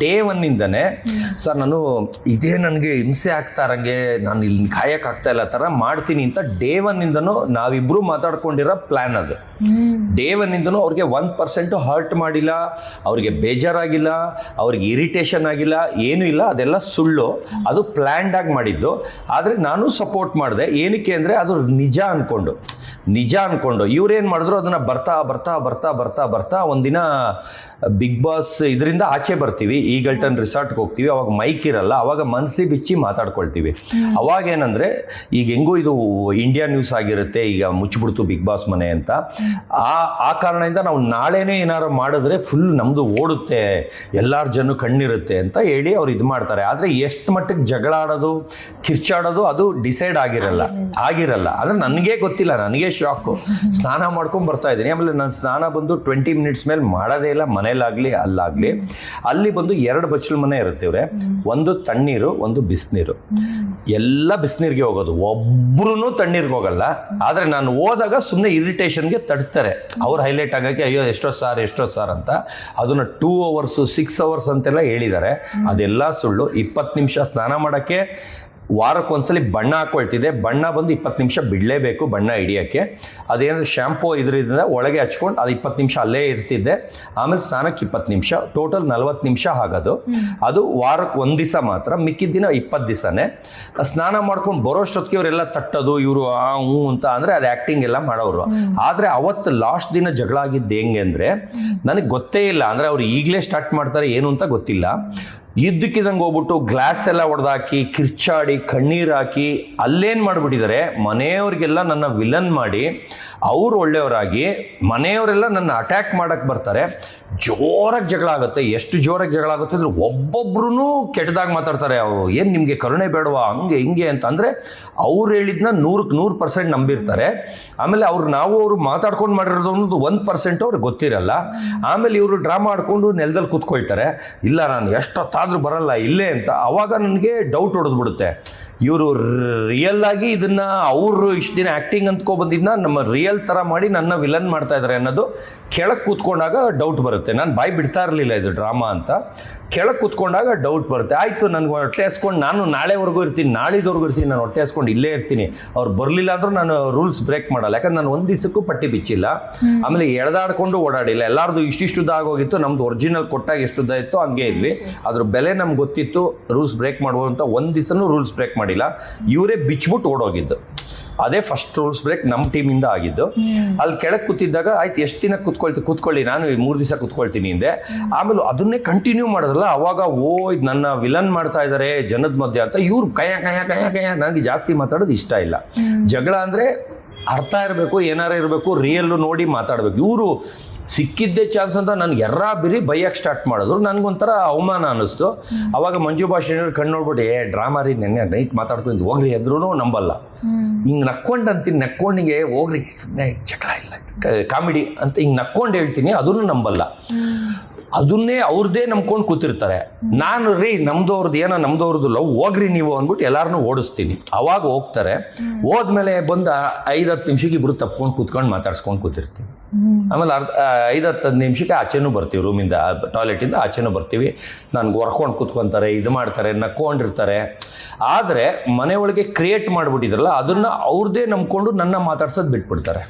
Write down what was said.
Day ಒನ್ನಿಂದನೇ sir ನಾನು ಇದೇ ನನಗೆ ಹಿಂಸೆ ಆಗ್ತಾ ಇರಂಗೆ ನಾನು ಇಲ್ಲಿ ಕಾಯಕ್ ಆಗ್ತಾ ಇಲ್ಲ ಥರ ಮಾಡ್ತೀನಿ ಅಂತ ಡೇ ಒನ್ನಿಂದನೂ ನಾವಿಬ್ರು ಮಾತಾಡ್ಕೊಂಡಿರೋ ಪ್ಲಾನ್ ಅದು. ಡೇ ಒನ್ನಿಂದನೂ ಅವ್ರಿಗೆ ಒನ್ ಪರ್ಸೆಂಟು ಹರ್ಟ್ ಮಾಡಿಲ್ಲ ಅವ್ರಿಗೆ ಬೇಜಾರಾಗಿಲ್ಲ ಅವ್ರಿಗೆ ಇರಿಟೇಷನ್ ಆಗಿಲ್ಲ ಏನೂ ಇಲ್ಲ ಅದೆಲ್ಲ ಸುಳ್ಳು. ಅದು ಪ್ಲ್ಯಾಂಡ್ ಆಗಿ ಮಾಡಿದ್ದು. ಆದರೆ ನಾನು ಸಪೋರ್ಟ್ ಮಾಡಿದೆ. ಏನಕ್ಕೆ ಅಂದರೆ ಅದು ನಿಜ ಅಂದ್ಕೊಂಡು ನಿಜ ಅಂದ್ಕೊಂಡು ಇವ್ರೇನು ಮಾಡಿದ್ರು ಅದನ್ನು ಬರ್ತಾ ಬರ್ತಾ ಬರ್ತಾ ಬರ್ತಾ ಬರ್ತಾ ಒಂದಿನ ಬಿಗ್ ಬಾಸ್ ಇದರಿಂದ ಆಚೆ ಬರ್ತೀವಿ. ಈಗಲ್ಟನ್ ರಿಸಾರ್ಟ್ಗೆ ಹೋಗ್ತೀವಿ. ಅವಾಗ ಮೈಕ್ ಇರಲ್ಲ. ಅವಾಗ ಮನಸ್ಸಿ ಬಿಚ್ಚಿ ಮಾತಾಡ್ಕೊಳ್ತೀವಿ. ಅವಾಗ ಏನಂದರೆ ಈಗ ಹೆಂಗೂ ಇದು ಇಂಡಿಯಾ ನ್ಯೂಸ್ ಆಗಿರುತ್ತೆ. ಈಗ ಮುಚ್ಚಿಬಿಡ್ತು ಬಿಗ್ ಬಾಸ್ ಮನೆ ಅಂತ. ಆ ಆ ಕಾರಣದಿಂದ ನಾವು ನಾಳೆನೇ ಏನಾರು ಮಾಡಿದ್ರೆ ಫುಲ್ ನಮ್ಮದು ಓಡುತ್ತೆ. ಎಲ್ಲರ ಜನ ಕಣ್ಣಿರುತ್ತೆ ಅಂತ ಹೇಳಿ ಅವ್ರು ಇದು ಮಾಡ್ತಾರೆ. ಆದರೆ ಎಷ್ಟು ಮಟ್ಟಿಗೆ ಜಗಳ ಆಡೋದು ಕಿರ್ಚಾಡೋದು ಅದು ಡಿಸೈಡ್ ಆಗಿರಲ್ಲ. ಆಗಿರಲ್ಲ. ಆದರೆ ನನಗೆ ಗೊತ್ತಿಲ್ಲ. ನನಗೆ ಶಾಕು. ಸ್ನಾನ ಮಾಡ್ಕೊಂಡು ಬರ್ತಾ ಇದ್ದೀನಿ. ಆಮೇಲೆ ನಾನು ಸ್ನಾನ ಬಂದು ಟ್ವೆಂಟಿ ಮಿನಿಟ್ಸ್ ಮೇಲೆ ಮಾಡೋದೇ ಇಲ್ಲ, ಮನೇಲಾಗಲಿ, ಅಲ್ಲಾಗಲಿ. ಅಲ್ಲಿ ಬಂದು ಎರಡು ಬಚ್ಚಲು ಮನೆ ಇರುತ್ತೆ ಇವರೇ. ಒಂದು ತಣ್ಣೀರು, ಒಂದು ಬಿಸಿನೀರು. ಎಲ್ಲ ಬಿಸಿನೀರಿಗೆ ಹೋಗೋದು. ಒಬ್ರು ತಣ್ಣೀರಿಗೆ ಹೋಗಲ್ಲ. ಆದರೆ ನಾನು ಹೋದಾಗ ಸುಮ್ಮನೆ ಇರಿಟೇಷನ್ಗೆ ತಡ್ತಾರೆ. ಅವ್ರು ಹೈಲೈಟ್ ಆಗೋಕ್ಕೆ, ಅಯ್ಯೋ, ಎಷ್ಟೋ ಸಾರ್ ಎಷ್ಟೋ ಸಾರ್ ಅಂತ. ಅದನ್ನು ಟೂ ಅವರ್ಸು ಸಿಕ್ಸ್ ಅವರ್ಸ್ ಅಂತೆಲ್ಲ ಹೇಳಿದ್ದಾರೆ. ಅದೆಲ್ಲ ಸುಳ್ಳು. ಇಪ್ಪತ್ತು ನಿಮಿಷ ಸ್ನಾನ ಮಾಡೋಕ್ಕೆ ವಾರಕ್ಕೊಂದ್ಸಲಿ ಬಣ್ಣ ಹಾಕೊಳ್ತಿದ್ದೆ ಬಣ್ಣ ಬಂದು ಇಪ್ಪತ್ತು ನಿಮಿಷ ಬಿಡಲೇಬೇಕು ಬಣ್ಣ ಹಿಡಿಯೋಕ್ಕೆ. ಅದೇನಾದ್ರು ಶ್ಯಾಂಪೂ ಇದರಿಂದ ಒಳಗೆ ಹಚ್ಕೊಂಡು ಅದು ಇಪ್ಪತ್ತು ನಿಮಿಷ ಅಲ್ಲೇ ಇರ್ತಿದ್ದೆ. ಆಮೇಲೆ ಸ್ನಾನಕ್ಕೆ ಇಪ್ಪತ್ತು ನಿಮಿಷ ಟೋಟಲ್ ನಲ್ವತ್ತು ನಿಮಿಷ ಆಗೋದು. ಅದು ವಾರಕ್ಕೆ ಒಂದು ದಿವಸ ಮಾತ್ರ ಮಿಕ್ಕಿದ ದಿನ ಇಪ್ಪತ್ತು ದಿವಸನೇ ಸ್ನಾನ ಮಾಡ್ಕೊಂಡು ಬರೋಷ್ಟೊತ್ತಿಗೆ ಇವರೆಲ್ಲ ತಟ್ಟೋದು ಇವರು ಆ ಹ್ಞೂ ಅಂತ ಅಂದರೆ ಅದು ಆ್ಯಕ್ಟಿಂಗ್ ಎಲ್ಲ ಮಾಡೋರು. ಆದರೆ ಅವತ್ತು ಲಾಸ್ಟ್ ದಿನ ಜಗಳ ಆಗಿದ್ದು ಹೆಂಗೆ ಅಂದರೆ ನನಗೆ ಗೊತ್ತೇ ಇಲ್ಲ. ಅಂದರೆ ಅವ್ರು ಈಗಲೇ ಸ್ಟಾರ್ಟ್ ಮಾಡ್ತಾರೆ ಏನು ಅಂತ ಗೊತ್ತಿಲ್ಲ. ಇದ್ದಕ್ಕಿದಂಗೆ ಹೋಗ್ಬಿಟ್ಟು ಗ್ಲಾಸ್ ಎಲ್ಲ ಹೊಡೆದಾಕಿ ಕಿರ್ಚಾಡಿ, ಕಣ್ಣೀರು ಹಾಕಿ ಅಲ್ಲೇನು ಮಾಡಿಬಿಟ್ಟಿದ್ದಾರೆ ಮನೆಯವ್ರಿಗೆಲ್ಲ ನನ್ನ ವಿಲನ್ ಮಾಡಿ, ಅವ್ರು ಒಳ್ಳೆಯವರಾಗಿ ಮನೆಯವರೆಲ್ಲ ನನ್ನ ಅಟ್ಯಾಕ್ ಮಾಡೋಕ್ಕೆ ಬರ್ತಾರೆ. ಜೋರಾಗಿ ಜಗಳ ಆಗುತ್ತೆ, ಎಷ್ಟು ಜೋರಾಗಿ ಜಗಳ ಆಗುತ್ತೆ ಅಂದರೆ ಒಬ್ಬೊಬ್ರು ಕೆಟ್ಟದಾಗಿ ಮಾತಾಡ್ತಾರೆ. ಅವರು ಏನು ನಿಮಗೆ ಕರುಣೆ ಬೇಡವಾ, ಹಂಗೆ ಹಿಂಗೆ ಅಂತ ಅಂದರೆ ಅವ್ರು ಹೇಳಿದ್ನ ನೂರಕ್ಕೆ ನೂರು ಪರ್ಸೆಂಟ್ ನಂಬಿರ್ತಾರೆ. ಆಮೇಲೆ ಅವ್ರು ನಾವು ಅವರು ಮಾತಾಡ್ಕೊಂಡು ಮಾಡಿರೋದು ಅನ್ನೋದು ಒಂದು ಪರ್ಸೆಂಟ್ ಅವ್ರಿಗೆ ಗೊತ್ತಿರಲ್ಲ. ಆಮೇಲೆ ಇವರು ಡ್ರಾಮಾ ಮಾಡಿಕೊಂಡು ನೆಲದಲ್ಲಿ ಕೂತ್ಕೊಳ್ತಾರೆ. ಇಲ್ಲ, ನಾನು ಎಷ್ಟೊತ್ತಾದ್ರೂ ಬರಲ್ಲ ಇಲ್ಲೇ ಅಂತ ಅವಾಗ ನನಗೆ ಡೌಟ್ ಹೊಡೆದ್ಬಿಡುತ್ತೆ. ಇವರು ರಿಯಲ್ ಆಗಿ ಇದನ್ನ ಅವರು ಇಷ್ಟು ದಿನ ಆ್ಯಕ್ಟಿಂಗ್ ಅಂದ್ಕೊ ಬಂದಿದ್ನ ನಮ್ಮ ರಿಯಲ್ ಥರ ಮಾಡಿ ನನ್ನ ವಿಲನ್ ಮಾಡ್ತಾ ಇದ್ದಾರೆ ಅನ್ನೋದು ಕೆಳಗೆ ಕೂತ್ಕೊಂಡಾಗ ಡೌಟ್ ಬರುತ್ತೆ. ನಾನು ಬಾಯಿ ಬಿಡ್ತಾ ಇರಲಿಲ್ಲ ಇದು ಡ್ರಾಮಾ ಅಂತ. ಕೆಳಗೆ ಕೂತ್ಕೊಂಡಾಗ ಡೌಟ್ ಬರುತ್ತೆ. ಆಯಿತು ನನಗೆ ಹೊಟ್ಟೆ ಹಸ್ಕೊಂಡು ನಾನು ನಾಳೆವರೆಗೂ ಇರ್ತೀನಿ ನಾಳಿದವರೆಗೂ ಇರ್ತೀನಿ ನಾನು ಹೊಟ್ಟೆ ಹಸ್ಕೊಂಡು ಇಲ್ಲೇ ಇರ್ತೀನಿ. ಅವ್ರು ಬರಲಿಲ್ಲ ಅಂದ್ರೂ ನಾನು ರೂಲ್ಸ್ ಬ್ರೇಕ್ ಮಾಡಲ್ಲ. ಯಾಕಂದ್ರೆ ನಾನು ಒಂದು ದಿವಸಕ್ಕೂ ಪಟ್ಟಿ ಬಿಚ್ಚಿಲ್ಲ. ಆಮೇಲೆ ಎಳೆದಾಡ್ಕೊಂಡು ಓಡಾಡಿಲ್ಲ. ಎಲ್ಲಾರ್ದು ಇಷ್ಟಿಷ್ಟುದ್ದ ಆಗೋಗಿತ್ತು ನಮ್ದು ಒರಿಜಿನಲ್ ಕೊಟ್ಟಾಗ ಎಷ್ಟುದ್ದ ಇತ್ತು ಹಂಗೆ ಇದ್ವಿ. ಅದ್ರ ಬೆಲೆ ನಮ್ಗೆ ಗೊತ್ತಿತ್ತು ರೂಲ್ಸ್ ಬ್ರೇಕ್ ಮಾಡುವಂತ ಒಂದು ದಿವಸನೂ ರೂಲ್ಸ್ ಬ್ರೇಕ್ ಮಾಡಿಲ್ಲ. ಇವರೇ ಬಿಚ್ಬಿಟ್ಟು ಓಡೋಗಿದ್ದು. ಅದೇ ಫಸ್ಟ್ ರೂಲ್ಸ್ ಬ್ರೇಕ್ ನಮ್ಮ ಟೀಮಿಂದ ಆಗಿದ್ದು. ಅಲ್ಲಿ ಕೆಳಗೆ ಕೂತಿದ್ದಾಗ ಆಯ್ತು ಎಷ್ಟು ದಿನ ಕೂತ್ಕೊಳ್ತೀನಿ ಕೂತ್ಕೊಳ್ಳಿ ನಾನು ಮೂರು ದಿವಸ ಕೂತ್ಕೊಳ್ತೀನಿ ಹಿಂದೆ. ಆಮೇಲೆ ಅದನ್ನೇ ಕಂಟಿನ್ಯೂ ಮಾಡಿದ್ರಲ್ಲ ಅವಾಗ ಓ ಇದು ನನ್ನ ವಿಲನ್ ಮಾಡ್ತಾ ಇದ್ದಾರೆ ಜನದ ಮಧ್ಯೆ ಅಂತ ಇವ್ರು ಕಯ ಕಯ ಕಯ ಕಯ ನನಗೆ ಜಾಸ್ತಿ ಮಾತಾಡೋದು ಇಷ್ಟ ಇಲ್ಲ. ಜಗಳ ಅಂದರೆ ಅರ್ಥ ಇರಬೇಕು ಏನಾರ ಇರಬೇಕು ರಿಯಲ್ಲು ನೋಡಿ ಮಾತಾಡಬೇಕು. ಇವರು ಸಿಕ್ಕಿದ್ದೇ ಚಾನ್ಸ್ ಅಂತ ನನ್ಗೆ ಎರ ಬಿರಿ ಬೈಯಕ್ಕೆ ಸ್ಟಾರ್ಟ್ ಮಾಡಿದ್ರು. ನನಗೊಂಥರ ಅವಮಾನ ಅನ್ನಿಸ್ತು. ಅವಾಗ ಮಂಜು ಭಾಷೆಯವ್ರು ಕಣ್ಣು ನೋಡ್ಬಿಟ್ಟು ಏ ಡ್ರಾಮಾ ರೀ ನೆನ್ನೆ ನೈಟ್ ಮಾತಾಡ್ಕೊಂಡು ಹೋಗ್ರಿ ಎದ್ರೂ ನಂಬಲ್ಲ. ಹಿಂಗೆ ನಕ್ಕೊಂಡು ಅಂತೀನಿ. ನಕ್ಕೊಂಡಿಗೆ ಹೋಗ್ರಿ ಸುಮ್ಮನೆ ಜಗಳ ಇಲ್ಲ. ಕಾಮಿಡಿ. ಅಂತ ಹಿಂಗೆ ನಕ್ಕೊಂಡು ಹೇಳ್ತೀನಿ. ಅದನ್ನು ನಂಬಲ್ಲ. ಅದನ್ನೇ ಅವ್ರದ್ದೇ ನಂಬ್ಕೊಂಡು ಕೂತಿರ್ತಾರೆ. ನಾನು ರೀ ನಮ್ದವ್ರದ್ದು ಏನೋ ನಮ್ದವ್ರದ್ದು ಲವ್ ಹೋಗ್ರಿ ನೀವು ಅಂದ್ಬಿಟ್ಟು ಎಲ್ಲಾರನ್ನೂ ಓಡಿಸ್ತೀನಿ. ಅವಾಗ ಹೋಗ್ತಾರೆ. ಹೋದ್ಮೇಲೆ ಬಂದ ಐದತ್ತು ಹತ್ತು ನಿಮಿಷಕ್ಕೆ ಇಬ್ರು ತಪ್ಕೊಂಡು ಕೂತ್ಕೊಂಡು ಮಾತಾಡ್ಸ್ಕೊಂಡು ಕೂತಿರ್ತೀನಿ. ಆಮೇಲೆ ಅರ್ಧ ಐದು ಹತ್ತು ನಿಮಿಷಕ್ಕೆ ಆಚೆನೂ ಬರ್ತೀವಿ ರೂಮಿಂದ ಟಾಯ್ಲೆಟಿಂದ ಆಚೆನೂ ಬರ್ತೀವಿ. ನನ್ಗೆ ಹೊರ್ಕೊಂಡು ಕೂತ್ಕೊಂತಾರೆ ಇದು ಮಾಡ್ತಾರೆ ನಕ್ಕೊಂಡಿರ್ತಾರೆ. ಆದರೆ ಮನೆ ಒಳಗೆ ಕ್ರಿಯೇಟ್ ಮಾಡಿಬಿಟ್ಟಿದ್ರಲ್ಲ ಅದನ್ನು ಅವ್ರದ್ದೇ ನಂಬ್ಕೊಂಡು ನನ್ನ ಮಾತಾಡ್ಸೋದು ಬಿಟ್ಬಿಡ್ತಾರೆ.